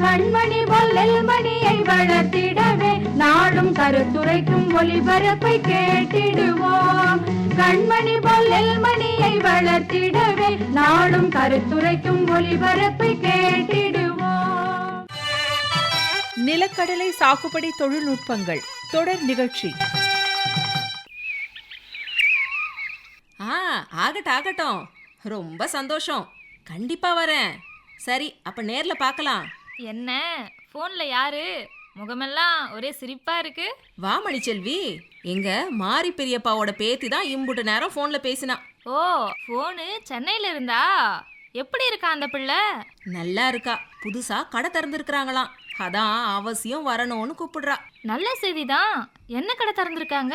கண்மணி பொல்லல் மணியை வளர்த்திடவே நாடும் கருத்துரைக்கும் ஒளிபரப்பை கேட்டிடுவோம். கண்மணி பொல்லல் மணியை வளர்த்திடவே நாடும் கருத்துரைக்கும் ஒளிபரப்பை கேட்டிடுவோம். நிலக்கடலை சாகுபடி தொழில்நுட்பங்கள் தொடர் நிகழ்ச்சி. ஆ ஆகட்டும் ஆகட்டும். ரொம்ப சந்தோஷம். கண்டிப்பா வரேன். சரி அப்ப நேர்ல பார்க்கலாம். என்ன? ஃபோன்ல யாரு? முகமெல்லாம் ஒரே சிரிப்பா இருக்கு. வா மணிச்செல்வி. எங்க மாரி பெரியப்பாவோட பேத்தி தான் இம்புட்டு நேரம் ஃபோன்ல பேசினா. ஓ ஃபோனு சென்னையில இருந்தா? எப்படி இருக்கா அந்த பிள்ளை? நல்லா இருக்கா. புதுசா கடை திறந்துருக்குறாங்களாம். அதான் அவசியம் வரணும்னு கூப்பிடுறா. நல்ல செய்திதான். என்ன கடை திறந்திருக்காங்க?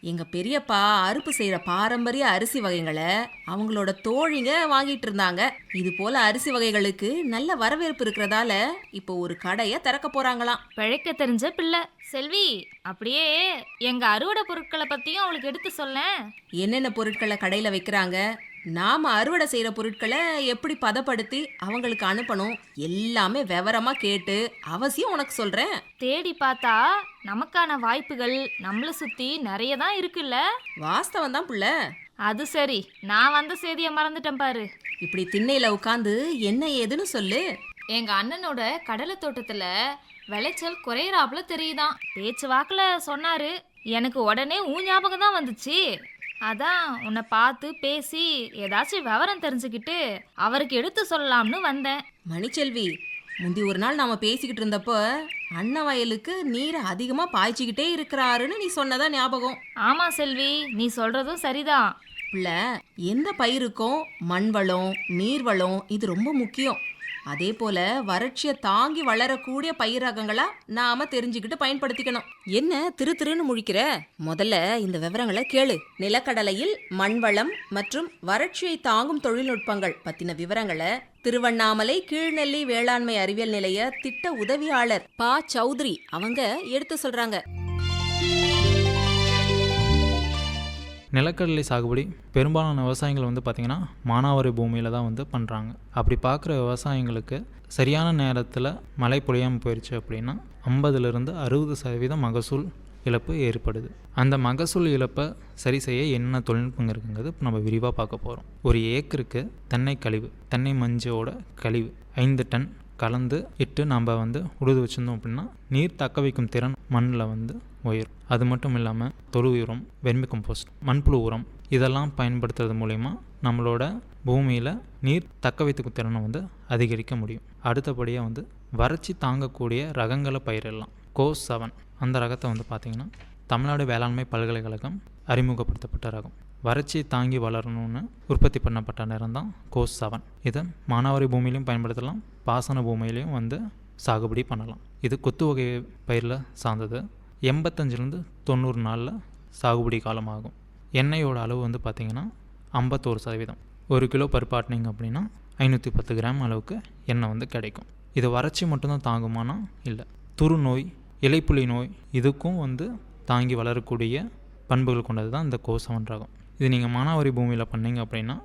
எங்க பெரியப்பா அறுப்பு செய்யற பாரம்பரிய அரிசி வகைகளை அவங்களோட தோழிங்க வாங்கிட்டு இருந்தாங்க. இது போல அரிசி வகைகளுக்கு நல்ல வரவேற்பு இருக்கிறதால இப்போ ஒரு கடையை திறக்க போறாங்களாம். பிழைக்க தெரிஞ்ச பிள்ளை. செல்வி அப்படியே எங்க அறுவடை பொருட்களை பத்தியும் அவளுக்கு எடுத்து சொல்லேன். என்னென்ன பொருட்களை கடையில் வைக்கிறாங்க? நாம அறுவடை செய்கிற பொருட்களை எப்படி பதப்படுத்தி அவங்களுக்கு அனுப்பணும் எல்லாமே விவரமா கேட்டு அவசியம் உனக்கு சொல்கிறேன் தேடி பார்த்தா நமக்கான வாய்ப்புகள் நம்மள சுத்தி நிறைய தான் இருக்குல்ல? வாஸ்தவம் தான் புள்ள. அது சரி. நான் வந்த செய்தியை மறந்துட்டேன் பாரு. இப்படி திண்ணையில் உட்காந்து என்ன ஏதுன்னு சொல்லு. எங்க அண்ணனோட கடலை தோட்டத்துல விளைச்சல் குறையறாப்புல தெரியுதாம் பேச்சு வாக்குல சொன்னாரு. எனக்கு உடனே ஊ ஞாபகம் தான் வந்துச்சு. அதான் உன்னை பார்த்து பேசி ஏதாச்சும் விவரம் தெரிஞ்சுக்கிட்டு அவருக்கு எடுத்து சொல்லலாம்னு வந்தேன். மணிச்செல்வி முந்தி ஒரு நாள் நாம பேசிக்கிட்டு இருந்தப்போ அண்ணன் வயலுக்கு நீரை அதிகமாக பாய்ச்சிக்கிட்டே இருக்கிறாருன்னு நீ சொன்னதா ஞாபகம். ஆமா செல்வி நீ சொல்றதும் சரிதான். புள்ள எந்த பயிருக்கும் மண் வளம் நீர் வளம் இது ரொம்ப முக்கியம். அதே போல வறட்சியை தாங்கி வளரக்கூடிய பயிர் ரகங்களா நாம தெரிஞ்சுக்கிட்டு பயன்படுத்திக்கணும். என்ன திரு திருன்னு முழிக்கிற? முதல்ல இந்த விவரங்களை கேளு. நிலக்கடலையில் மண்வளம் மற்றும் வறட்சியை தாங்கும் தொழில்நுட்பங்கள் பத்தின விவரங்களை திருவண்ணாமலை கீழ்நெல்லி வேளாண்மை அறிவியல் நிலைய திட்ட உதவியாளர் பா. சௌத்ரி அவங்க எடுத்து சொல்றாங்க. நிலக்கடலை சாகுபடி பெரும்பாலான விவசாயிகள் வந்து பார்த்திங்கன்னா மானாவாரி பூமியில் தான் வந்து பண்ணுறாங்க அப்படி பார்க்குற விவசாயிங்களுக்கு சரியான நேரத்தில் மழை பொழியாமல் போயிடுச்சு அப்படின்னா ஐம்பதுலேருந்து அறுபது சதவீதம் மகசூல் இழப்பு ஏற்படுது. அந்த மகசூல் இழப்பை சரி செய்ய என்ன தொழில்நுட்பங்கள் இருக்குங்கிறது இப்போ நம்ம விரிவாக பார்க்க போகிறோம் ஒரு ஏக்கருக்கு தென்னை கழிவு தென்னை மஞ்சோட கழிவு ஐந்து டன் கலந்து இட்டு நம்ம வந்து உழுது வச்சுருந்தோம் அப்படின்னா நீர் தக்க வைக்கும் திறன் மண்ணில் வந்து உயிர். அது மட்டும் இல்லாமல் தொழு உரம் வெர்மி கம்போஸ்ட் மண்புழு உரம் இதெல்லாம் பயன்படுத்துறது மூலயமா நம்மளோட பூமியில் நீர் தக்க வைத்துக்கும் திறனை வந்து அதிகரிக்க முடியும். அடுத்தபடியாக வந்து வறட்சி தாங்கக்கூடிய ரகங்களை பயிரிடலாம். CO's seven. அந்த ரகத்தை வந்து பார்த்திங்கன்னா தமிழ்நாடு வேளாண்மை பல்கலைக்கழகம் அறிமுகப்படுத்தப்பட்ட ரகம். வறட்சி தாங்கி வளரணும்னு உற்பத்தி பண்ணப்பட்ட நிறம் தான் கோஸ் செவன். இதை மானாவாரி பூமியிலையும் பயன்படுத்தலாம் பாசன பூமியிலையும் வந்து சாகுபடி பண்ணலாம். இது கொத்து வகை பயிரில் சார்ந்தது. எண்பத்தஞ்சிலேருந்து தொண்ணூறு நாளில் சாகுபடி காலமாகும். எண்ணெயோட அளவு வந்து பார்த்திங்கன்னா ஐம்பத்தோரு சதவீதம். ஒரு கிலோ பருப்பாட்டினீங்க அப்படின்னா ஐநூற்றி பத்து கிராம் அளவுக்கு எண்ணெய் வந்து கிடைக்கும். இதை வறட்சி மட்டும்தான் தாங்குமானா இல்லை. துரு நோய் இலைப்புலி நோய் இதுக்கும் வந்து தாங்கி வளரக்கூடிய பண்புகள் கொண்டது தான் இந்த கோசவன்றாகும் இது நீங்கள் மானாவாரி பூமியில் பண்ணீங்க அப்படின்னா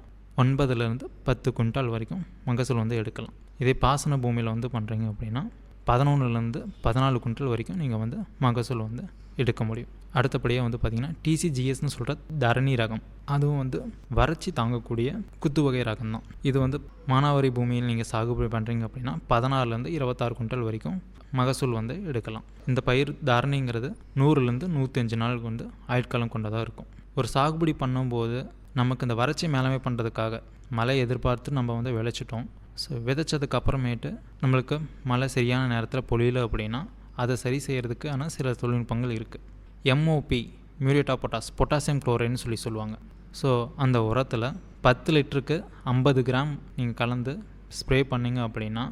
ஒன்பதுலேருந்து பத்து குவிண்டால் வரைக்கும் மகசூல் வந்து எடுக்கலாம். இதே பாசன பூமியில் வந்து பண்ணுறீங்க அப்படின்னா பதினொன்றுலேருந்து பதினாலு குண்டல் வரைக்கும் நீங்கள் வந்து மகசூல் வந்து எடுக்க முடியும். அடுத்தபடியாக வந்து பார்த்திங்கன்னா டிசிஜிஎஸ்னு சொல்கிற தரணி ரகம். அதுவும் வந்து வறட்சி தாங்கக்கூடிய குத்து வகை ரகம் தான் இது வந்து மானாவாரி பூமியில் நீங்கள் சாகுபடி பண்ணுறீங்க அப்படின்னா பதினாறுலேருந்து இருபத்தாறு குண்டல் வரைக்கும் மகசூல் வந்து எடுக்கலாம். இந்த பயிர் தாரணிங்கிறது நூறுலேருந்து நூற்றஞ்சு நாளுக்கு வந்து ஆயுட்காலம் கொண்டதாக இருக்கும். ஒரு சாகுபடி பண்ணும்போது நமக்கு இந்த வறட்சி மேலாண்மை பண்ணுறதுக்காக மழை எதிர்பார்த்து நம்ம வந்து விளைச்சிட்டோம். ஸோ விதைச்சதுக்கு அப்புறமேட்டு நம்மளுக்கு மழை சரியான நேரத்தில் பொழியல அப்படின்னா அதை சரி செய்கிறதுக்கான சில தொழில்நுட்பங்கள் இருக்குது MOP muriate of potash potassium குளோரைன்னு சொல்லி சொல்லுவாங்க. ஸோ அந்த உரத்தில் பத்து லிட்டருக்கு ஐம்பது கிராம் நீங்கள் கலந்து ஸ்ப்ரே பண்ணிங்க அப்படின்னா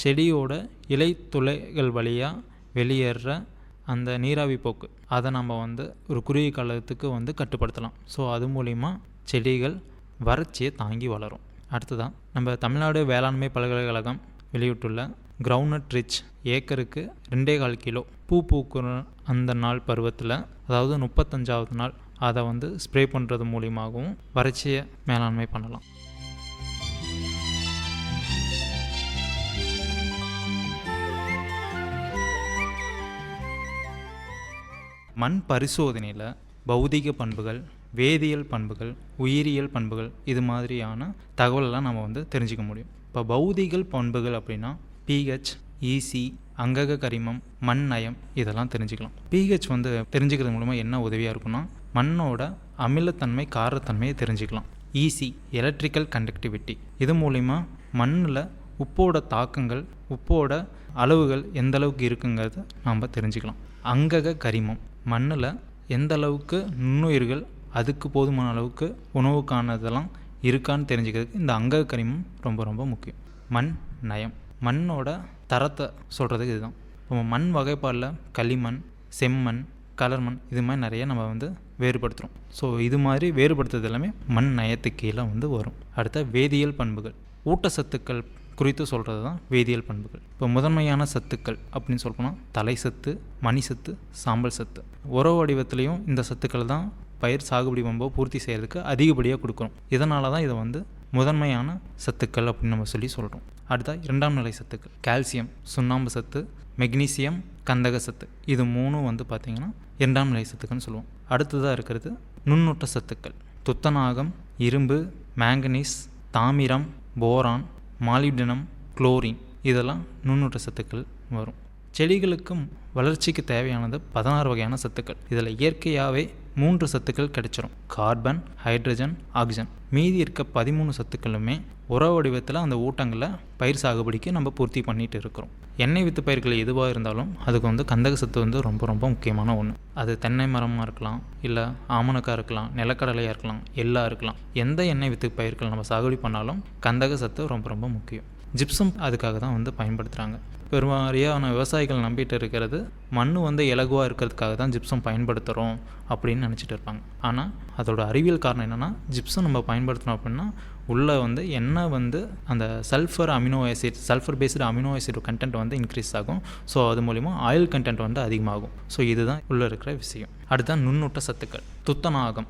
செடியோட இலை துளைகள் வழியாக வெளியேற அந்த நீராவி போக்கு அதை நம்ம வந்து ஒரு குறுகிய காலத்துக்கு வந்து கட்டுப்படுத்தலாம். ஸோ அது மூலிமா செடிகள் வறட்சியை தாங்கி வளரும். அடுத்ததான் நம்ம தமிழ்நாடு வேளாண்மை பல்கலைக்கழகம் வெளியிட்டுள்ள கிரவுண்ட்நட் ரிச் ஏக்கருக்கு ரெண்டே கால் கிலோ பூ பூக்குற அந்த நாள் பருவத்தில் அதாவது முப்பத்தஞ்சாவது நாள் அதை வந்து ஸ்ப்ரே பண்ணுறது மூலியமாகவும் வறட்சியை மேலாண்மை பண்ணலாம். மண் பரிசோதனையில் பௌதிக பண்புகள் வேதியியல் பண்புகள் உயிரியல் பண்புகள் இது மாதிரியான தகவலெல்லாம் நம்ம வந்து தெரிஞ்சுக்க முடியும். இப்போ பௌதிகள் பண்புகள் அப்படின்னா பிஹெச் ஈசி அங்கக கரிமம் மண் நயம் இதெல்லாம் தெரிஞ்சுக்கலாம். பிஹெச் வந்து தெரிஞ்சுக்கிறது மூலமாக என்ன உதவியாக இருக்குன்னா மண்ணோட அமிலத்தன்மை காரத்தன்மையை தெரிஞ்சுக்கலாம். ஈசி எலக்ட்ரிக்கல் கண்டக்டிவிட்டி இது மூலிமா மண்ணில் உப்போட தாக்கங்கள் உப்போட அளவுகள் எந்த அளவுக்கு இருக்குங்கிறத நாம் தெரிஞ்சுக்கலாம். அங்கக கரிமம் மண்ணில் எந்த அளவுக்கு நுண்ணுயிர்கள் அதுக்கு போதுமான அளவுக்கு உணவுக்கானதெல்லாம் இருக்கான்னு தெரிஞ்சுக்கிறதுக்கு இந்த அங்க கரிமம் ரொம்ப ரொம்ப முக்கியம். மண் நயம். மண்ணோட தரத்தை சொல்கிறதுக்கு இதுதான். நம்ம மண் வகைப்பாடில் களிமண் செம்மண் கலர் மண் இது மாதிரி நிறைய நம்ம வந்து வேறுபடுத்துகிறோம் ஸோ இது மாதிரி வேறுபடுத்துறது எல்லாமே மண் நயத்துக்கு கீழே வந்து வரும். அடுத்த வேதியியல் பண்புகள். ஊட்டச்சத்துக்கள் குறித்து சொல்கிறது தான் வேதியியல் பண்புகள். இப்போ முதன்மையான சத்துக்கள் அப்படின்னு சொல்லப்போனால் தலை சத்து மணி சத்து சாம்பல் சத்து. உறவு வடிவத்திலையும் இந்த சத்துக்கள் தான் பயிர் சாகுபடி பம்போ பூர்த்தி செய்கிறதுக்கு அதிகப்படியாக கொடுக்குறோம் இதனால தான் இதை வந்து முதன்மையான சத்துக்கள் அப்படின்னு நம்ம சொல்லி சொல்கிறோம் அடுத்தா இரண்டாம் நிலை சத்துக்கள். கால்சியம் சுண்ணாம்பு சத்து மெக்னீசியம் கந்தக சத்து. இது மூணும் வந்து பார்த்திங்கன்னா இரண்டாம் நிலை சத்துக்கள்னு சொல்லுவோம். அடுத்ததாக இருக்கிறது நுண்ணூட்ட சத்துக்கள். துத்தநாகம் இரும்பு மேங்கனீஸ் தாமிரம் போரான் மாலிப்டினம் குளோரின் இதெல்லாம் நுண்ணூட்ட சத்துக்கள் வரும். செடிகளுக்கும் வளர்ச்சிக்கு தேவையானது பதினாறு வகையான சத்துக்கள். இதில் இயற்கையாகவே மூன்று சத்துக்கள் கிடைச்சிரும். Carbon hydrogen oxygen. மீதி இருக்க பதிமூணு சத்துக்களுமே உர வடிவத்தில் அந்த ஊட்டங்களை பயிர் சாகுபடிக்கு நம்ம பூர்த்தி பண்ணிட்டு இருக்கிறோம். எண்ணெய் வித்து பயிர்கள் எதுவாக இருந்தாலும் அதுக்கு வந்து கந்தக சத்து வந்து ரொம்ப ரொம்ப முக்கியமான ஒன்று அது தென்னை மரமாக இருக்கலாம் இல்லை ஆமணக்காக இருக்கலாம் நிலக்கடலையாக இருக்கலாம் எல்லாம் இருக்கலாம். எந்த எண்ணெய் வித்து பயிர்கள் நம்ம சாகுபடி பண்ணாலும் கந்தக சத்து ரொம்ப ரொம்ப முக்கியம். ஜிப்சம் அதுக்காக தான் வந்து பயன்படுத்துகிறாங்க பெருமாரியான விவசாயிகள் நம்பிட்டு இருக்கிறது மண் வந்து இலகுவாக இருக்கிறதுக்காக தான் ஜிப்சம் பயன்படுத்துகிறோம் அப்படின்னு நினச்சிட்டு இருப்பாங்க. ஆனால் அதோட அறிவியல் காரணம் என்னென்னா ஜிப்சம் நம்ம பயன்படுத்தினோம் அப்படின்னா உள்ளே வந்து என்ன வந்து அந்த sulphur amino acid sulphur based amino acid content வந்து இன்க்ரீஸ் ஆகும். ஸோ அது மூலிமா ஆயில் கண்டென்ட் வந்து அதிகமாகும். ஸோ இதுதான் உள்ளே இருக்கிற விஷயம். அடுத்த நுண்ணூட்ட சத்துக்கள். துத்தநாகம்.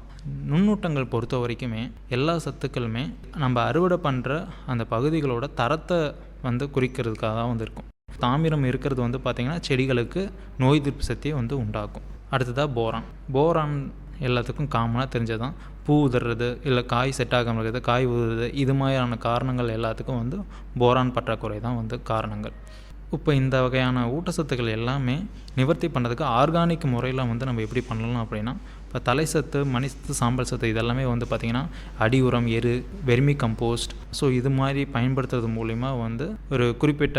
நுண்ணூட்டங்கள் பொறுத்த வரைக்குமே எல்லா சத்துக்களுமே நம்ம அறுவடை பண்ணுற அந்த பகுதிகளோட தரத்தை வந்து குறிக்கிறதுக்காக தான் வந்து இருக்கும். தாமிரம் இருக்கிறது வந்து பார்த்திங்கன்னா செடிகளுக்கு நோய் எதிர்ப்பு சக்தியை வந்து உண்டாக்கும். அடுத்ததாக போரான். போரான் எல்லாத்துக்கும் காமனாக தெரிஞ்சது தான் பூ உதறது இல்லை காய் செட் ஆகாமல் இருக்கிறது காய் உதறது இது மாதிரியான காரணங்கள் எல்லாத்துக்கும் வந்து போரான் பற்றாக்குறை தான் வந்து காரணங்கள். இப்போ இந்த வகையான ஊட்டச்சத்துக்கள் எல்லாமே நிவர்த்தி பண்ணுறதுக்கு ஆர்கானிக் முறையில் வந்து நம்ம எப்படி பண்ணலாம் அப்படின்னா இப்போ தலை சத்து மணி சத்து சாம்பல் சத்து இதெல்லாமே வந்து பார்த்திங்கன்னா அடி உரம் எரு வெர்மி கம்போஸ்ட். ஸோ இது மாதிரி பயன்படுத்துறது மூலிமா வந்து ஒரு குறிப்பிட்ட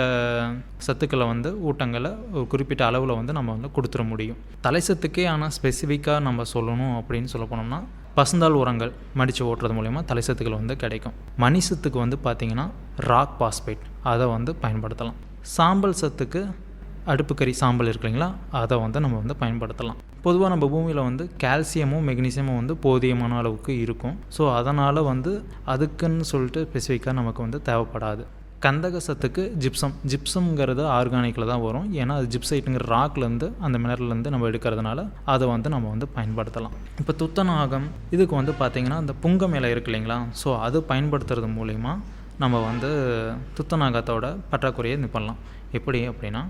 சத்துக்களை வந்து ஊட்டங்களை ஒரு குறிப்பிட்ட அளவில் வந்து நம்ம வந்து கொடுத்துட முடியும். தலை சத்துக்கே ஆனால் ஸ்பெசிஃபிக்காக நம்ம சொல்லணும் அப்படின்னு சொல்ல போனோம்னா பசுந்தாள் உரங்கள் மடித்து ஓட்டுறது மூலிமா தலை சத்துக்கள் வந்து கிடைக்கும். மணி சத்துக்கு வந்து பார்த்திங்கன்னா ராக் பாஸ்பேட் அதை வந்து பயன்படுத்தலாம். சாம்பல் சத்துக்கு அடுப்புக்கறி சாம்பல் இருக்கு இல்லைங்களா அதை வந்து நம்ம வந்து பயன்படுத்தலாம். பொதுவாக நம்ம பூமியில் வந்து கால்சியமும் மெக்னீசியமும் வந்து போதியமான அளவுக்கு இருக்கும். ஸோ அதனால் வந்து அதுக்குன்னு சொல்லிட்டு ஸ்பெசிஃபிக்காக நமக்கு வந்து தேவைப்படாது. கந்தக சத்துக்கு ஜிப்சம் ஜிப்சம்ங்கிறது ஆர்கானிக்கில் தான் வரும். ஏன்னா அது ஜிப்சைட்டுங்கிற ராக்லேருந்து அந்த மினரல்லேருந்து நம்ம எடுக்கிறதுனால அதை வந்து நம்ம வந்து பயன்படுத்தலாம். இப்போ துத்தநாகம் இதுக்கு வந்து பார்த்திங்கன்னா அந்த புங்கம் இலை இருக்கு இல்லைங்களா? ஸோ அது பயன்படுத்துறது மூலிமா நம்ம வந்து துத்தநாகத்தோட பற்றாக்குறையை இது பண்ணலாம் எப்படி அப்படின்னா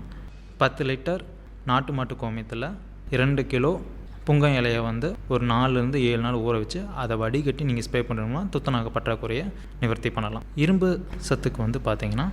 பத்து லிட்டர் நாட்டு மாட்டு கோமியத்தில் இரண்டு கிலோ புங்கம் இலையை வந்து ஒரு நாலுலேருந்து ஏழு நாள் ஊற வச்சு அதை வடிகட்டி நீங்கள் ஸ்ப்ரே பண்ணணும்னா துத்தநாக பற்றாக்குறையை நிவர்த்தி பண்ணலாம். இரும்பு சத்துக்கு வந்து பார்த்தீங்கன்னா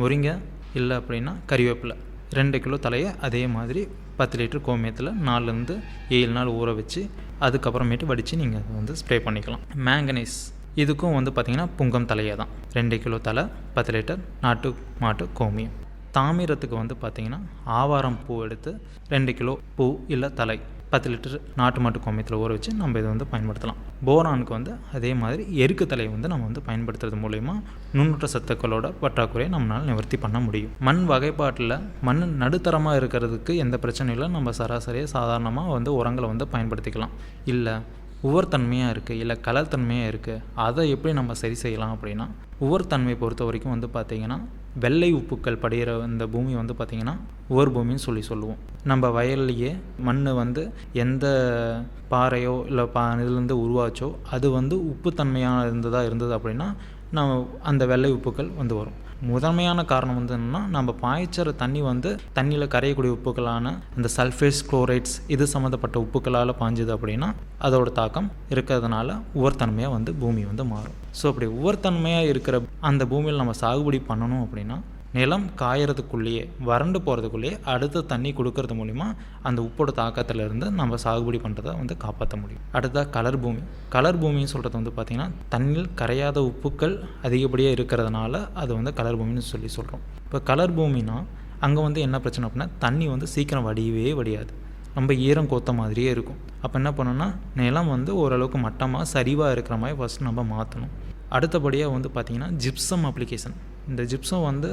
முருங்கை இல்லை அப்படின்னா கறிவேப்பிலை. ரெண்டு கிலோ தலையை அதே மாதிரி பத்து லிட்டர் கோமியத்தில் நாலுலேருந்து ஏழு நாள் ஊற வச்சு அதுக்கப்புறமேட்டு வடித்து நீங்கள் அதை வந்து ஸ்ப்ரே பண்ணிக்கலாம். மேங்கனீஸ் இதுக்கும் வந்து பார்த்திங்கன்னா புங்கம் தலையை தான். ரெண்டு கிலோ தலை பத்து லிட்டர் நாட்டு மாட்டு கோமியம். தாமிரத்துக்கு வந்து பார்த்திங்கன்னா ஆவாரம் பூ எடுத்து ரெண்டு கிலோ பூ இல்லை தலை பத்து லிட்டர் நாட்டு மாட்டு கோமியத்தில் ஊற வச்சு நம்ம இதை வந்து பயன்படுத்தலாம். போரானுக்கு வந்து அதே மாதிரி எருக்கு தலையை வந்து நம்ம வந்து பயன்படுத்துறது மூலயமா நுண்ணுற்ற சத்துக்களோட பற்றாக்குறையை நம்மளால் நிவர்த்தி பண்ண முடியும். மண் வகைப்பாட்டில் மண் நடுத்தரமாக இருக்கிறதுக்கு எந்த பிரச்சனையும் இல்லை. நம்ம சராசரியாக சாதாரணமாக வந்து உரங்களை வந்து பயன்படுத்திக்கலாம். இல்லை உவர் தன்மையாக இருக்குது இல்லை கலர் தன்மையாக இருக்குது அதை எப்படி நம்ம சரி செய்யலாம் அப்படின்னா உவர் தன்மையை பொறுத்த வரைக்கும் வந்து பார்த்திங்கன்னா வெள்ளை உப்புக்கள் படைகிற இந்த பூமி வந்து பார்த்திங்கன்னா ஓர் பூமின்னு சொல்லி சொல்லுவோம். நம்ம வயல்லையே மண் வந்து எந்த பாறையோ இல்லை பா இதுலேருந்து உருவாச்சோ அது வந்து உப்புத்தன்மையாக இருந்ததாக இருந்தது அப்படின்னா நம்ம அந்த வெள்ளை உப்புக்கள் வந்து வரும். முதன்மையான காரணம் வந்து என்னென்னா நம்ம பாய்ச்சற தண்ணி வந்து தண்ணியில் கரையக்கூடிய உப்புக்களான அந்த சல்ஃபேஸ் குளோரைட்ஸ் இது சம்மந்தப்பட்ட உப்புக்களால் பாஞ்சுது அப்படின்னா அதோட தாக்கம் இருக்கிறதுனால உவர்த்தன்மையாக வந்து பூமி வந்து மாறும். ஸோ அப்படி உவர்த்தன்மையாக இருக்கிற அந்த பூமியில் நம்ம சாகுபடி பண்ணணும் அப்படின்னா நிலம் காயறதுக்குள்ளேயே வறண்டு போகிறதுக்குள்ளேயே அடுத்த தண்ணி கொடுக்கறது மூலிமா அந்த உப்போட தாக்கத்துல இருந்து நம்ம சாகுபடி பண்ணுறதை வந்து காப்பாற்ற முடியும். அடுத்ததாக கலர் பூமி. கலர் பூமின்னு சொல்கிறது வந்து பார்த்திங்கன்னா தண்ணியில் கரையாத உப்புக்கள் அதிகப்படியாக இருக்கிறதுனால அது வந்து கலர் பூமின்னு சொல்லி சொல்கிறோம் இப்போ கலர் பூமினா அங்கே வந்து என்ன பிரச்சனை அப்படின்னா தண்ணி வந்து சீக்கிரம் வடியவே வடியாது. ரொம்ப ஈரம் கோத்த மாதிரியே இருக்கும். அப்போ என்ன பண்ணோன்னா நிலம் வந்து ஓரளவுக்கு மட்டமாக சரிவாக இருக்கிற மாதிரி ஃபஸ்ட் நம்ம மாற்றணும் அடுத்தபடியாக வந்து பார்த்திங்கன்னா ஜிப்சம் அப்ளிகேஷன் இந்த ஜிப்சம் வந்து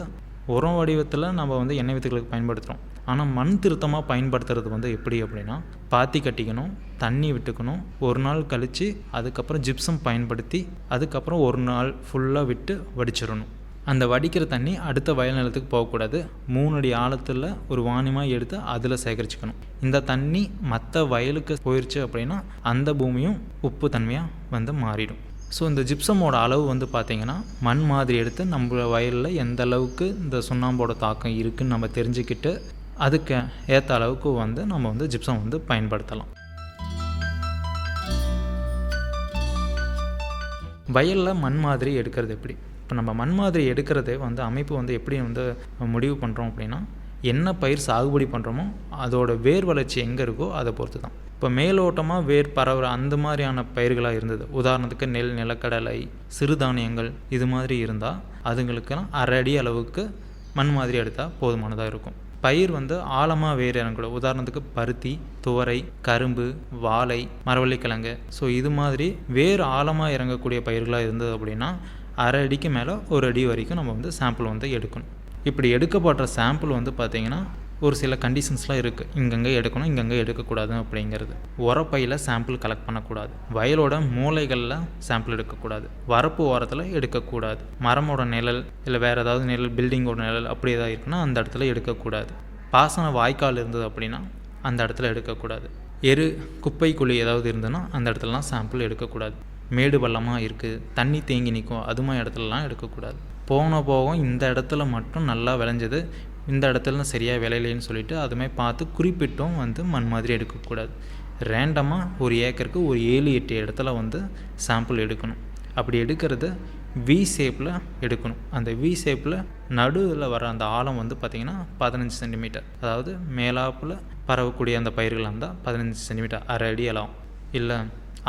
உரம் வடிவத்தில் நம்ம வந்து எண்ணெய் வித்துகளுக்கு பயன்படுத்துகிறோம் ஆனால் மண் திருத்தமாக பயன்படுத்துறது வந்து எப்படி அப்படின்னா பாத்தி கட்டிக்கணும் தண்ணி விட்டுக்கணும் ஒரு நாள் கழித்து அதுக்கப்புறம் ஜிப்சம் பயன்படுத்தி அதுக்கப்புறம் ஒரு நாள் ஃபுல்லாக விட்டு வடிச்சிடணும். அந்த வடிக்கிற தண்ணி அடுத்த வயல் நிலத்துக்கு போகக்கூடாது. மூணு அடி ஆழத்தில் ஒரு வாணிமாக எடுத்து அதில் சேகரிச்சுக்கணும். இந்த தண்ணி மற்ற வயலுக்கு போயிடுச்சு அப்படின்னா அந்த பூமியும் உப்பு தன்மையாக வந்து மாறிடும். ஸோ இந்த ஜிப்சமோட அளவு வந்து பார்த்திங்கன்னா மண் மாதிரி எடுத்து நம்ம வயலில் எந்த அளவுக்கு இந்த சுண்ணாம்போட தாக்கம் இருக்குதுன்னு நம்ம தெரிஞ்சுக்கிட்டு அதுக்கு ஏற்ற அளவுக்கு வந்து நம்ம வந்து ஜிப்சம் வந்து பயன்படுத்தலாம். வயலில் மண் மாதிரி எடுக்கிறது எப்படி? இப்போ நம்ம மண் மாதிரி எடுக்கிறதே வந்து அமைப்பு வந்து எப்படி வந்து முடிவு பண்ணுறோம் அப்படின்னா என்ன பயிர் சாகுபடி பண்ணுறோமோ அதோட வேர் வளர்ச்சி எங்கே இருக்கோ அதை பொறுத்து தான் இப்போ மேலோட்டமாக வேர் பரவுற அந்த மாதிரியான பயிர்களாக இருந்தது. உதாரணத்துக்கு நெல் நிலக்கடலை சிறுதானியங்கள் இது மாதிரி இருந்தால் அதுங்களுக்கெல்லாம் அரை அடி அளவுக்கு மண் மாதிரி எடுத்தால் போதுமானதாக இருக்கும். பயிர் வந்து ஆழமாக வேர் இறங்கக்கூடும் உதாரணத்துக்கு பருத்தி துவரை கரும்பு வாழை மரவள்ளிக்கிழங்கு. ஸோ இது மாதிரி வேர் ஆழமாக இறங்கக்கூடிய பயிர்களாக இருந்தது அப்படின்னா அரை அடிக்கு மேலே ஒரு அடி வரைக்கும் நம்ம வந்து சாம்பிள் வந்து எடுக்கணும். இப்படி எடுக்கப்படுற சாம்பிள் வந்து பார்த்திங்கன்னா ஒரு சில கண்டிஷன்ஸ்லாம் இருக்குது இங்கங்கே எடுக்கணும் இங்கங்கே எடுக்கக்கூடாது அப்படிங்கிறது. உரப்பையில் சாம்பிள் கலெக்ட் பண்ணக்கூடாது. வயலோட மூலைகளில் சாம்பிள் எடுக்கக்கூடாது. வரப்பு ஓரத்தில் எடுக்கக்கூடாது. மரமோட நிழல் இல்லை வேறு ஏதாவது நிழல் பில்டிங்கோட நிழல் அப்படி ஏதாவது இருக்குன்னா அந்த இடத்துல எடுக்கக்கூடாது. பாசன வாய்க்கால் இருந்தது அப்படின்னா அந்த இடத்துல எடுக்கக்கூடாது. எரு குப்பை குழி ஏதாவது இருந்ததுன்னா அந்த இடத்துலலாம் சாம்பிள் எடுக்கக்கூடாது. மேடு பள்ளமாக இருக்குது தண்ணி தேங்கி நிற்கும் அதுமாதிரி இடத்துலலாம் எடுக்கக்கூடாது. போன போகும் இந்த இடத்துல மட்டும் நல்லா விளைஞ்சது. இந்த இடத்துல சரியாக விளையலைன்னு சொல்லிட்டு அதுமாதிரி பார்த்து குறிப்பிட்டும் வந்து மண் மாதிரி எடுக்கக்கூடாது. ரேண்டமாக ஒரு ஏக்கருக்கு ஒரு ஏழு எட்டு இடத்துல வந்து சாம்பிள் எடுக்கணும். அப்படி எடுக்கிறது வி ஷேப்பில் எடுக்கணும். அந்த வி ஷேப்பில் நடுவில் வர அந்த ஆழம் வந்து பார்த்திங்கன்னா பதினஞ்சு சென்டிமீட்டர். அதாவது மேலாப்பில் பரவக்கூடிய அந்த பயிர்களாக இருந்தால் பதினஞ்சு சென்டிமீட்டர் அரை அடி அளவும் இல்லை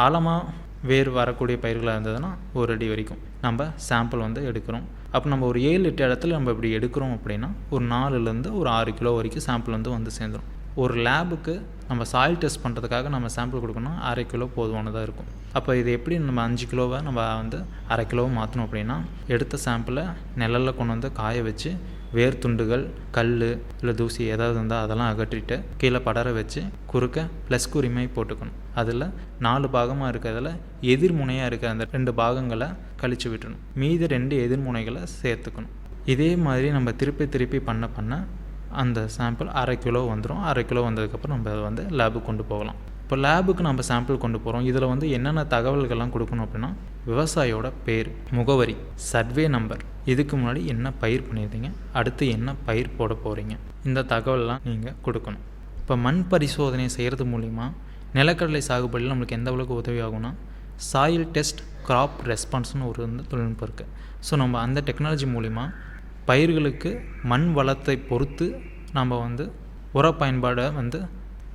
ஆழமாக வேர் வரக்கூடிய பயிர்களாக இருந்ததுன்னா ஒரு அடி வரைக்கும். நம்ம சாம்பிள் வந்து எடுக்கிறோம். அப்போ நம்ம ஒரு ஏழு எட்டு இடத்துல நம்ம இப்படி எடுக்கிறோம் அப்படின்னா ஒரு நாலுலேருந்து ஒரு ஆறு கிலோ வரைக்கும் சாம்பிள் வந்து வந்து சேர்ந்துடும் ஒரு லேபுக்கு நம்ம சாயில் டெஸ்ட் பண்ணுறதுக்காக நம்ம சாம்பிள் கொடுக்கணும் அரை கிலோ போதுமானதாக இருக்கும். அப்போ இது எப்படி நம்ம அஞ்சு கிலோவை நம்ம வந்து அரை கிலோவை மாற்றணும் அப்படின்னா எடுத்த சாம்பிளை நிழலில் கொண்டு வந்து காய வச்சு வேர் துண்டுகள் கல் இல்லை தூசி ஏதாவது இருந்தால் அதெல்லாம் அகற்றிட்டு கீழே படர வச்சு குறுக்க ப்ளஸ் குறிமை போட்டுக்கணும். அதில் நாலு பாகமாக இருக்கிறதுல எதிர்முனையாக இருக்கிற அந்த ரெண்டு பாகங்களை கழித்து விட்டுணும். மீதி ரெண்டு எதிர்முனைகளை சேர்த்துக்கணும். இதே மாதிரி நம்ம திருப்பி திருப்பி பண்ண பண்ண அந்த சாம்பிள் அரை கிலோ வந்துடும் அரை கிலோ வந்ததுக்கப்புறம் நம்ம அதை வந்து லேபுக்கு கொண்டு போகலாம். இப்போ லேபுக்கு நம்ம சாம்பிள் கொண்டு போகிறோம் இதில் வந்து என்னென்ன தகவல்கள்லாம் கொடுக்கணும் அப்படின்னா விவசாயியோட பேர் முகவரி சர்வே நம்பர் இதுக்கு முன்னாடி என்ன பயிர் பண்ணியிருந்தீங்க? அடுத்து என்ன பயிர் போட போகிறீங்க இந்த தகவல்லாம் நீங்கள் கொடுக்கணும். இப்போ மண் பரிசோதனை செய்கிறது மூலிமா நிலக்கடலை சாகுபடியில் நம்மளுக்கு எந்த அளவுக்கு உதவி ஆகும்னா சாயில் டெஸ்ட் கிராப் ரெஸ்பான்ஸ்னு ஒரு வந்து தொழில்நுட்பம் இருக்குது ஸோ நம்ம அந்த டெக்னாலஜி மூலிமா பயிர்களுக்கு மண் வளத்தை பொறுத்து நம்ம வந்து உர பயன்பாடை வந்து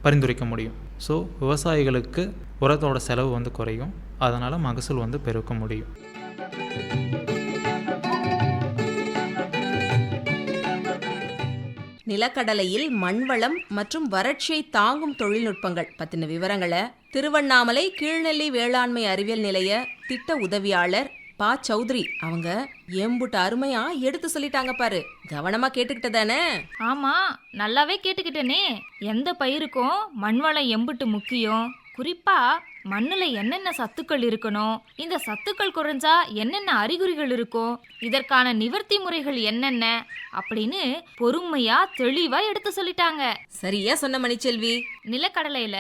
பரிந்துரைக்க முடியும். ஸோ விவசாயிகளுக்கு உரத்தோட செலவு வந்து குறையும். அதனால் மகசூல் வந்து பெருக்க முடியும். நிலக்கடலையில் மண்வளம் மற்றும் வறட்சியை தாங்கும் தொழில்நுட்பங்கள் பற்றின விவரங்களை திருவண்ணாமலை கீழ்நெல்லி வேளாண்மை அறிவியல் நிலைய திட்ட உதவியாளர் பா. சௌத்ரி அவங்க எம்புட்டு அருமையா எடுத்து சொல்லிட்டாங்க பாரு. கவனமா கேட்டுக்கிட்ட தானே? ஆமா நல்லாவே கேட்டுக்கிட்டேனே. எந்த பயிருக்கும் மண்வளம் எம்புட்டு முக்கியம்? குறிப்பா மண்ணுல என்னென்ன சத்துக்கள் இருக்கணும்? இந்த சத்துக்கள் குறைஞ்சா என்னென்ன அறிகுறிகள் இருக்கும்? இதற்கான நிவர்த்தி முறைகள் என்னென்ன? அப்படின்னு பொறுமையா தெளிவா எடுத்து சொல்லிட்டாங்க. சரியா சொன்ன மணிச்செல்வி. நிலக்கடலையில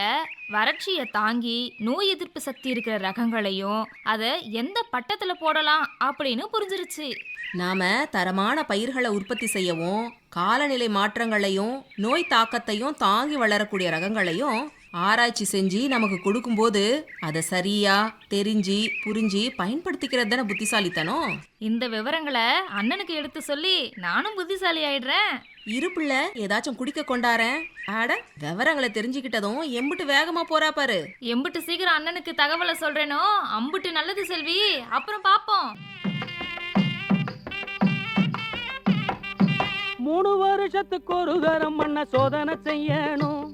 வறட்சியை தாங்கி நோய் எதிர்ப்பு சக்தி இருக்கிற ரகங்களையும் அதை எந்த பட்டத்துல போடலாம் அப்படின்னு புரிஞ்சிருச்சு. நாம தரமான பயிர்களை உற்பத்தி செய்யவும் காலநிலை மாற்றங்களையும் நோய் தாக்கத்தையும் தாங்கி வளரக்கூடிய ரகங்களையும் ஆராய்ச்சி செஞ்சு நமக்கு கொடுக்கும்போது அதை சரியா தெரிஞ்சு புரிஞ்சு பயன்படுத்திக்கிறது தானே புத்திசாலித்தனம்? இந்த விவரங்களை அண்ணனுக்கு எடுத்து சொல்லி நானும் புத்திசாலி ஆயிடுறேன். இருப்புல ஏதாச்சும் குடிக்க கொண்டாரேன். ஆட விவரங்களை தெரிஞ்சுக்கிட்டதும் எம்பிட்டு வேகமா போறா பாரு. எம்பிட்டு சீக்கிரம் அண்ணனுக்கு தகவலை சொல்றேனோ? அம்புட்டு நல்லது செல்வி. அப்புறம் பாப்போம். மூணு வருஷத்துக்கு ஒரு தரம் மண்ண சோதனை செய்யணும்.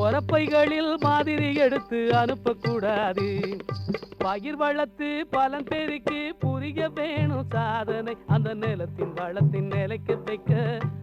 உரப்பைகளில் மாதிரி எடுத்து அனுப்பக்கூடாது. பயிர் வளர்த்து பலன் பெருக்கி புரிய வேணும் சாதனை. அந்த நிலத்தின் வளத்தின் நிலைக்கு வைக்க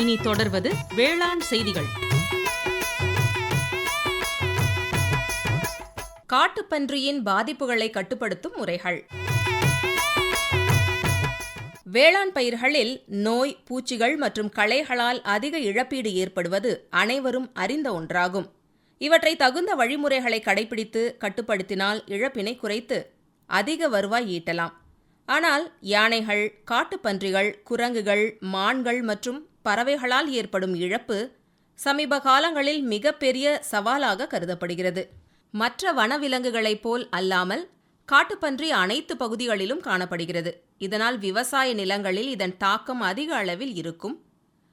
இனி தொடர்வது வேளாண் செய்திகள். காட்டுப்பன்றியின் பாதிப்புகளை கட்டுப்படுத்தும் முறைகள். வேளாண் பயிர்களில் நோய் பூச்சிகள் மற்றும் களைகளால் அதிக இழப்பீடு ஏற்படுவது அனைவரும் அறிந்த ஒன்றாகும். இவற்றை தகுந்த வழிமுறைகளை கடைபிடித்து கட்டுப்படுத்தினால் இழப்பினை குறைத்து அதிக வருவாய் ஈட்டலாம். ஆனால் யானைகள் காட்டுப்பன்றிகள் குரங்குகள் மான்கள் மற்றும் பறவைகளால் ஏற்படும் இழப்பு சமீப காலங்களில் மிகப்பெரிய சவாலாக கருதப்படுகிறது. மற்ற வனவிலங்குகளைப் போல் அல்லாமல் காட்டுப்பன்றி அனைத்து பகுதிகளிலும் காணப்படுகிறது. இதனால் விவசாய நிலங்களில் இதன் தாக்கம் அதிக அளவில் இருக்கும்.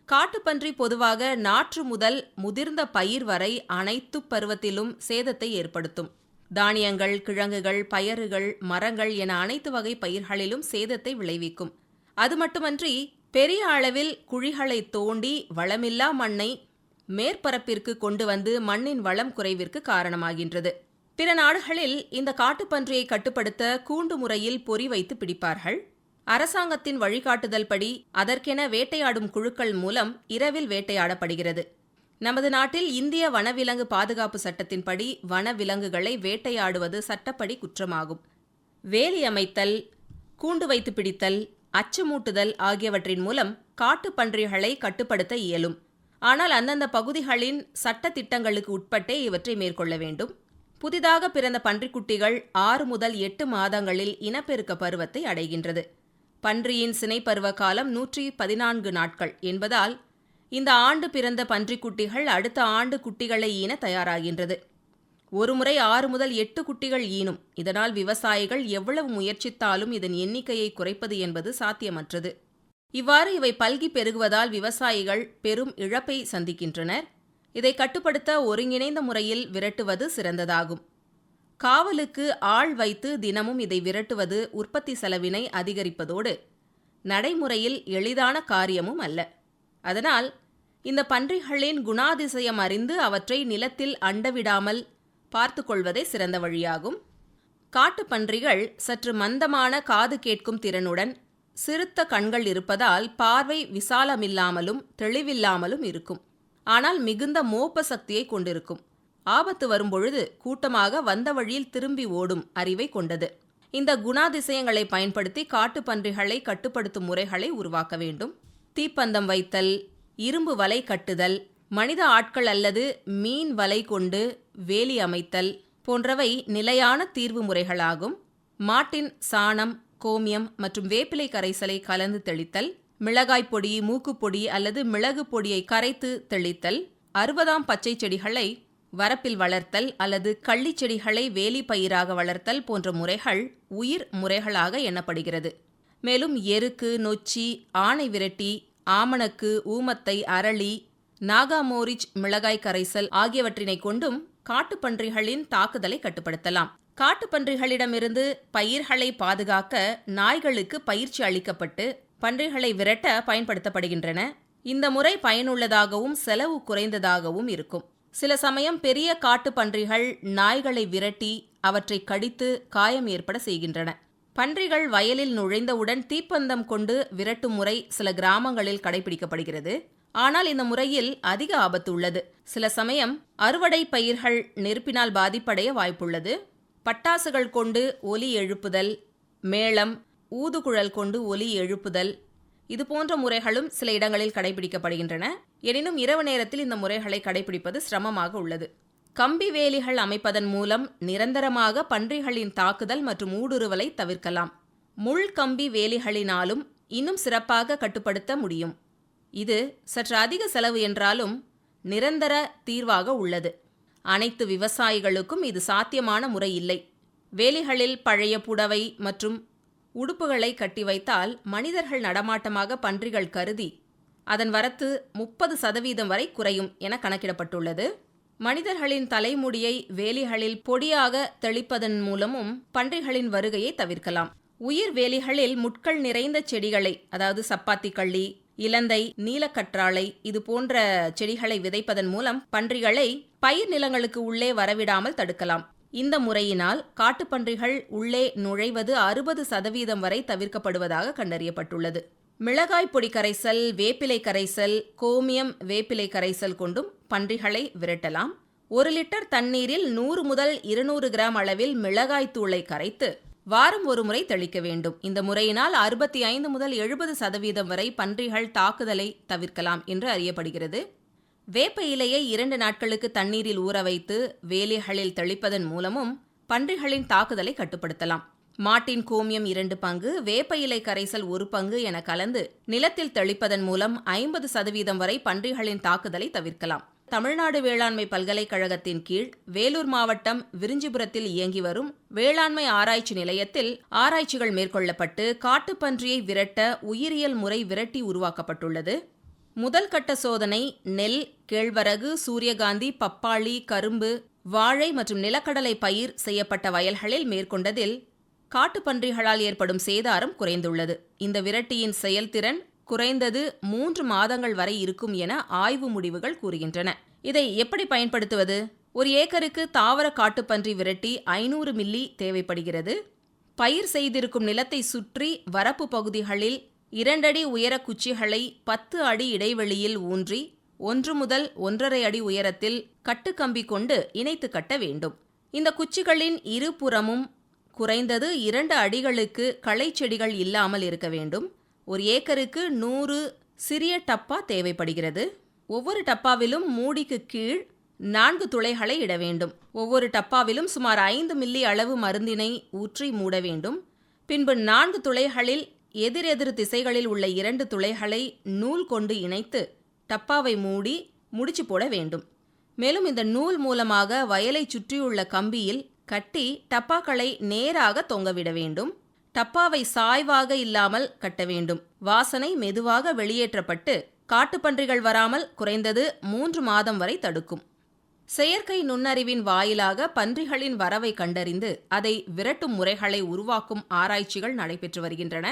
காட்டுப்பன்றி பொதுவாக நாற்று முதல் முதிர்ந்த பயிர் வரை அனைத்து பருவத்திலும் சேதத்தை ஏற்படுத்தும். தானியங்கள் கிழங்குகள் பயறுகள் மரங்கள் என அனைத்து வகை பயிர்களிலும் சேதத்தை விளைவிக்கும். அது மட்டுமன்றி பெரிய அளவில் குழிகளை தோண்டி வளமில்லா மண்ணை மேற்பரப்பிற்கு கொண்டு வந்து மண்ணின் வளம் குறைவிற்கு காரணமாகின்றது. பிற நாடுகளில் இந்த காட்டுப்பன்றியை கட்டுப்படுத்த கூண்டு முறையில் பொறி வைத்து பிடிப்பார்கள். அரசாங்கத்தின் வழிகாட்டுதல் படி அதற்கென வேட்டையாடும் குழுக்கள் மூலம் இரவில் வேட்டையாடப்படுகிறது. நமது நாட்டில் இந்திய வனவிலங்கு பாதுகாப்பு சட்டத்தின்படி வனவிலங்குகளை வேட்டையாடுவது சட்டப்படி குற்றமாகும். வேலி அமைத்தல் கூண்டு வைத்து பிடித்தல் அச்சுமூட்டுதல் ஆகியவற்றின் மூலம் காட்டுப்பன்றிகளை கட்டுப்படுத்த இயலும். ஆனால் அந்தந்த பகுதிகளின் சட்ட திட்டங்களுக்கு உட்பட்டே இவற்றை மேற்கொள்ள வேண்டும். புதிதாக பிறந்த பன்றிக்குட்டிகள் ஆறு முதல் எட்டு மாதங்களில் இனப்பெருக்க பருவத்தை அடைகின்றது. பன்றியின் சினைப்பருவ காலம் நூற்றி பதினான்கு நாட்கள் என்பதால் இந்த ஆண்டு பிறந்த பன்றிக்குட்டிகள் அடுத்த ஆண்டு குட்டிகளை ஈன தயாராகின்றது. ஒருமுறை ஆறு முதல் எட்டு குட்டிகள் ஈனும். இதனால் விவசாயிகள் எவ்வளவு முயற்சித்தாலும் இதன் எண்ணிக்கையை குறைப்பது என்பது சாத்தியமற்றது. இவ்வாறு இவை பல்கி பெருகுவதால் விவசாயிகள் பெரும் இழப்பை சந்திக்கின்றனர். இதை கட்டுப்படுத்த ஒருங்கிணைந்த முறையில் விரட்டுவது சிறந்ததாகும். காவலுக்கு ஆள் வைத்து தினமும் இதை விரட்டுவது உற்பத்தி செலவினை அதிகரிப்பதோடு நடைமுறையில் எளிதான காரியமும் அல்ல. அதனால் இந்த பன்றிகளின் குணாதிசயம் அறிந்து அவற்றை நிலத்தில் அண்டவிடாமல் பார்த்து கொள்வதே சிறந்த வழியாகும். காட்டுப்பன்றிகள் சற்று மந்தமான காது கேட்கும் திறனுடன் சிறுத்த கண்கள் இருப்பதால் பார்வை விசாலமில்லாமலும் தெளிவில்லாமலும் இருக்கும். ஆனால் மிகுந்த மோப்ப சக்தியை கொண்டிருக்கும். ஆபத்து வரும்பொழுது கூட்டமாக வந்த வழியில் திரும்பி ஓடும் அறிவை கொண்டது. இந்த குணாதிசயங்களை பயன்படுத்தி காட்டுப்பன்றிகளை கட்டுப்படுத்தும் முறைகளை உருவாக்க வேண்டும். தீப்பந்தம் வைத்தல் இரும்பு வலை கட்டுதல் மனித ஆட்கள் அல்லது மீன் வலை கொண்டு வேலி அமைத்தல் போன்றவை நிலையான தீர்வு முறைகளாகும். மாட்டின் சாணம் கோமியம் மற்றும் வேப்பிலை கரைசலை கலந்து தெளித்தல் மிளகாய் பொடி மூக்குப்பொடி அல்லது மிளகு பொடியை கரைத்து தெளித்தல் அறுபதாம் பச்சை செடிகளை வரப்பில் வளர்த்தல் அல்லது கள்ளிச் செடிகளை வேலி பயிராக வளர்த்தல் போன்ற முறைகள் உயிர் முறைகளாக எண்ணப்படுகிறது. மேலும் எருக்கு நொச்சி ஆணை விரட்டி ஆமணக்கு ஊமத்தை அரளி நாகாமோரிச் மிளகாய் கரைசல் ஆகியவற்றினை கொண்டும் காட்டுப்பன்றிகளின் தாக்குதலை கட்டுப்படுத்தலாம். காட்டுப்பன்றிகளிடமிருந்து பயிர்களை பாதுகாக்க நாய்களுக்கு பயிற்சி அளிக்கப்பட்டு பன்றிகளை விரட்ட பயன்படுத்தப்படுகின்றன. இந்த முறை பயனுள்ளதாகவும் செலவு குறைந்ததாகவும் இருக்கும். சில சமயம் பெரிய காட்டுப் பன்றிகள் நாய்களை விரட்டி அவற்றை கடித்து காயம் ஏற்பட செய்கின்றன. பன்றிகள் வயலில் நுழைந்தவுடன் தீப்பந்தம் கொண்டு விரட்டும் முறை சில கிராமங்களில் கடைபிடிக்கப்படுகிறது. ஆனால் இந்த முறையில் அதிக ஆபத்து உள்ளது. சில சமயம் அறுவடை பயிர்கள் நெருப்பினால் பாதிப்படைய வாய்ப்புள்ளது. பட்டாசுகள் கொண்டு ஒலி எழுப்புதல் மேளம் ஊதுகுழல் கொண்டு ஒலி எழுப்புதல் இது போன்ற முறைகளும் சில இடங்களில் கடைபிடிக்கப்படுகின்றன. எனினும் இரவு நேரத்தில் இந்த முறைகளை கடைபிடிப்பது சிரமமாக உள்ளது. கம்பி வேலிகள் அமைப்பதன் மூலம் நிரந்தரமாக பன்றிகளின் தாக்குதல் மற்றும் ஊடுருவலை தவிர்க்கலாம். முள் கம்பி வேலிகளினாலும் இன்னும் சிறப்பாக கட்டுப்படுத்த முடியும். இது சற்று அதிக செலவு என்றாலும் நிரந்தர தீர்வாக உள்ளது. அனைத்து விவசாயிகளுக்கும் இது சாத்தியமான முறை இல்லை. வேலிகளில் பழைய புடவை மற்றும் உடுப்புகளை கட்டி வைத்தால் மனிதர்கள் நடமாட்டமாக பன்றிகள் கருதி அதன் வரத்து முப்பது சதவீதம் வரை குறையும் என கணக்கிடப்பட்டுள்ளது. மனிதர்களின் தலைமுடியை வேலிகளில் பொடியாக தெளிப்பதன் மூலமும் பன்றிகளின் வருகையை தவிர்க்கலாம். உயிர் வேலிகளில் முட்கள் நிறைந்த செடிகளை அதாவது சப்பாத்தி கள்ளி இலந்தை நீலக்கற்றாழை இது போன்ற செடிகளை விதைப்பதன் மூலம் பன்றிகளை பயிர் நிலங்களுக்கு உள்ளே வரவிடாமல் தடுக்கலாம். இந்த முறையினால் காட்டுப்பன்றிகள் உள்ளே நுழைவது அறுபது சதவீதம் வரை தவிர்க்கப்படுவதாக கண்டறியப்பட்டுள்ளது. மிளகாய் பொடி கரைசல் வேப்பிலை கரைசல் கோமியம் வேப்பிலை கரைசல் கொண்டும் பன்றிகளை விரட்டலாம். ஒரு லிட்டர் தண்ணீரில் நூறு முதல் இருநூறு கிராம் அளவில் மிளகாய் தூளை கரைத்து வாரம் ஒரு முறை தெளிக்க வேண்டும். இந்த முறையினால் அறுபத்தி ஐந்து முதல் எழுபது சதவீதம் வரை பன்றிகள் தாக்குதலை தவிர்க்கலாம் என்று அறியப்படுகிறது. வேப்ப இலையை இரண்டு நாட்களுக்கு தண்ணீரில் ஊற வைத்து வேலிகளில் தெளிப்பதன் மூலமும் பன்றிகளின் தாக்குதலை கட்டுப்படுத்தலாம். மாட்டின் கோமியம் இரண்டு பங்கு வேப்ப இலை கரைசல் ஒரு பங்கு என கலந்து நிலத்தில் தெளிப்பதன் மூலம் ஐம்பது சதவீதம் வரை பன்றிகளின் தாக்குதலை தவிர்க்கலாம். தமிழ்நாடு வேளாண்மை பல்கலைக்கழகத்தின் கீழ் வேலூர் மாவட்டம் விரிஞ்சிபுரத்தில் இயங்கி வரும் வேளாண்மை ஆராய்ச்சி நிலையத்தில் ஆராய்ச்சிகள் மேற்கொள்ளப்பட்டு காட்டுப்பன்றியை விரட்ட உயிரியல் முறை விரட்டி உருவாக்கப்பட்டுள்ளது. முதல் கட்ட சோதனை நெல் கேழ்வரகு சூரியகாந்தி பப்பாளி கரும்பு வாழை மற்றும் நிலக்கடலை பயிர் செய்யப்பட்ட வயல்களில் மேற்கொண்டதில் காட்டுப்பன்றிகளால் ஏற்படும் சேதாரம் குறைந்துள்ளது. இந்த விரட்டியின் செயல்திறன் குறைந்தது மூன்று மாதங்கள் வரை இருக்கும் என ஆய்வு முடிவுகள் கூறுகின்றன. இதை எப்படி பயன்படுத்துவது? ஒரு ஏக்கருக்கு தாவர காட்டுப்பன்றி விரட்டி ஐநூறு மில்லி தேவைப்படுகிறது. பயிர் செய்திருக்கும் நிலத்தை சுற்றி வரப்பு பகுதிகளில் இரண்டடி உயர குச்சிகளை பத்து அடி இடைவெளியில் ஊன்றி ஒன்று முதல் ஒன்றரை அடி உயரத்தில் கட்டுக்கம்பி கொண்டு இணைத்து கட்ட வேண்டும். இந்த குச்சிகளின் இருபுறமும் குறைந்தது இரண்டு அடிகளுக்கு களை செடிகள் இல்லாமல் இருக்க வேண்டும். ஒரு ஏக்கருக்கு நூறு சிறிய டப்பா தேவைப்படுகிறது. ஒவ்வொரு டப்பாவிலும் மூடிக்கு கீழ் நான்கு துளைகளை இட வேண்டும். ஒவ்வொரு டப்பாவிலும் சுமார் ஐந்து மில்லி அளவு மருந்தினை ஊற்றி மூட வேண்டும். பின்பு நான்கு துளைகளில் எதிரெதிர் திசைகளில் உள்ள இரண்டு துளைகளை நூல் கொண்டு இணைத்து டப்பாவை மூடி முடிச்சு போட வேண்டும். மேலும் இந்த நூல் மூலமாக வயலை சுற்றியுள்ள கம்பியில் கட்டி டப்பாக்களை நேராக தொங்கவிட வேண்டும். டப்பாவை சாய்வாக இல்லாமல் கட்ட வேண்டும். வாசனை மெதுவாக வெளியேற்றப்பட்டு காட்டுப்பன்றிகள் வராமல் குறைந்தது மூன்று மாதம் வரை தடுக்கும். செயற்கை நுண்ணறிவின் வாயிலாக பன்றிகளின் வரவை கண்டறிந்து அதை விரட்டும் முறைகளை உருவாக்கும் ஆராய்ச்சிகள் நடைபெற்று வருகின்றன.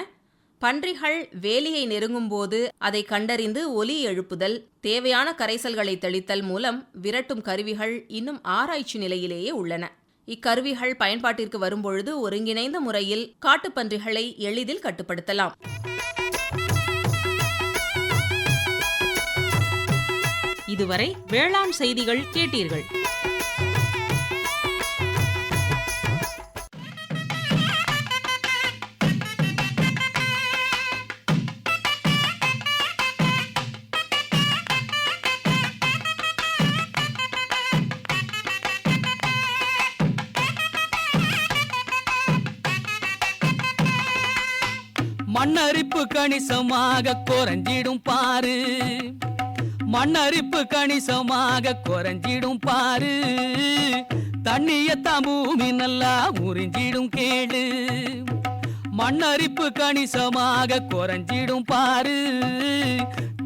பன்றிகள் வேலியை நெருங்கும்போது அதை கண்டறிந்து ஒலி எழுப்புதல் தேவையான கரைசல்களை தெளித்தல் மூலம் விரட்டும் கருவிகள் இன்னும் ஆராய்ச்சி நிலையிலேயே உள்ளன. இக்கருவிகள் பயன்பாட்டிற்கு வரும்பொழுது ஒருங்கிணைந்த முறையில் காட்டுப்பன்றிகளை எளிதில் கட்டுப்படுத்தலாம். இதுவரை வேளாண் செய்திகள் கேட்டீர்கள். கணிசமாக குறைஞ்சிடும் பாரு. மண்ணரிப்பு கணிசமாக குறைஞ்சிடும் பாரு. தண்ணியத்தான் பூமி நல்லா உறிஞ்சிடும் கேடு. மண்ணரிப்பு கணிசமாக குறைஞ்சிடும் பாரு.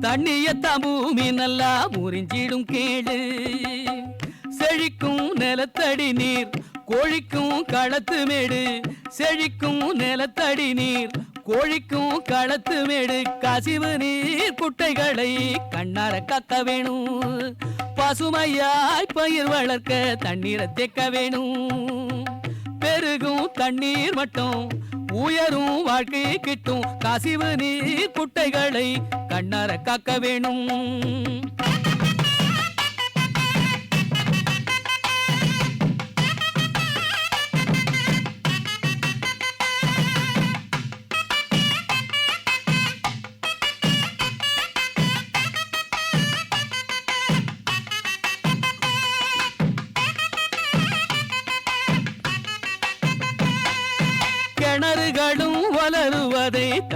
தண்ணியத்தான் பூமி நல்லா உறிஞ்சிடும் கேடு. செழிக்கும் நிலத்தடி நீர் கோழிக்கும் களத்து மேடு. செழிக்கும் நிலத்தடி நீர் கோழிக்கும் களத்து மேடு கசிவு நீர் குட்டைகளை கண்ணார கக்க வேணும். பசுமையாய் பயிர் வளர்க்க தண்ணீரை தேக்க வேணும். பெருகும் தண்ணீர் மட்டும் உயரும் வாழ்க்கை கிட்டும் கசிவு நீர் குட்டைகளை கண்ணார காக்க வேணும்.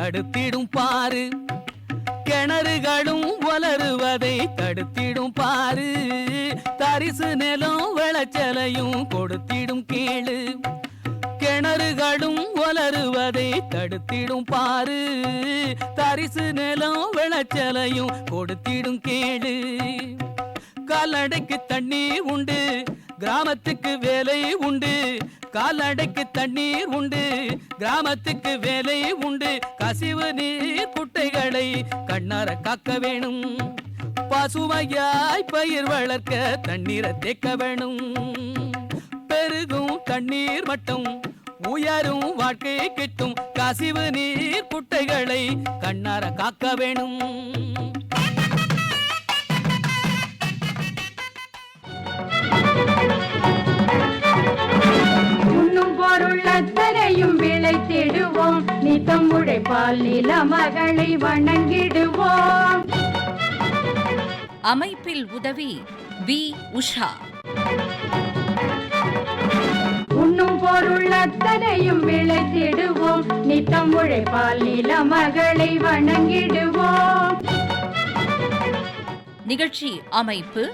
தடுத்திடும் பாரு. கிணறுகளும் வளருவதை தடுத்திடும் பாரு. தரிசு நிலம் விளைச்சலையும் கொடுத்திடும் கேளு. கிணறுகளும் வளருவதை தடுத்திடும் பாரு. தரிசு நிலம் விளைச்சலையும் கொடுத்திடும் கேளு. கால்நடைக்கு தண்ணி உண்டு. கிராமத்துக்கு வேலை உண்டு. கால்நடைக்கு தண்ணீர் உண்டு. கிராமத்துக்கு வேலை உண்டு. கசிவு நீர் குட்டைகளை கண்ணார காக்க வேணும். பசுமையாய் பயிர் வளர்க்க தண்ணீரை தேக்க வேணும். பெருகும் தண்ணீர் மட்டும் உயரும் வாழ்க்கை கிட்டும். கசிவு நீர் குட்டைகளை கண்ணார காக்க வேணும். உண்ணும் பொருள் அத்தனையும் விளைத்திடுவோம் நித்தம் உழைப்பால் நில மகளை வணங்கிடுவோம். அமைப்பில் உதவி வி. உஷா. உண்ணும் பொருள் அத்தனையும் விளைத்திடுவோம் நித்தம் உழைப்பால் நில மகளை வணங்கிடுவோம். நிகழ்ச்சி அமைப்பு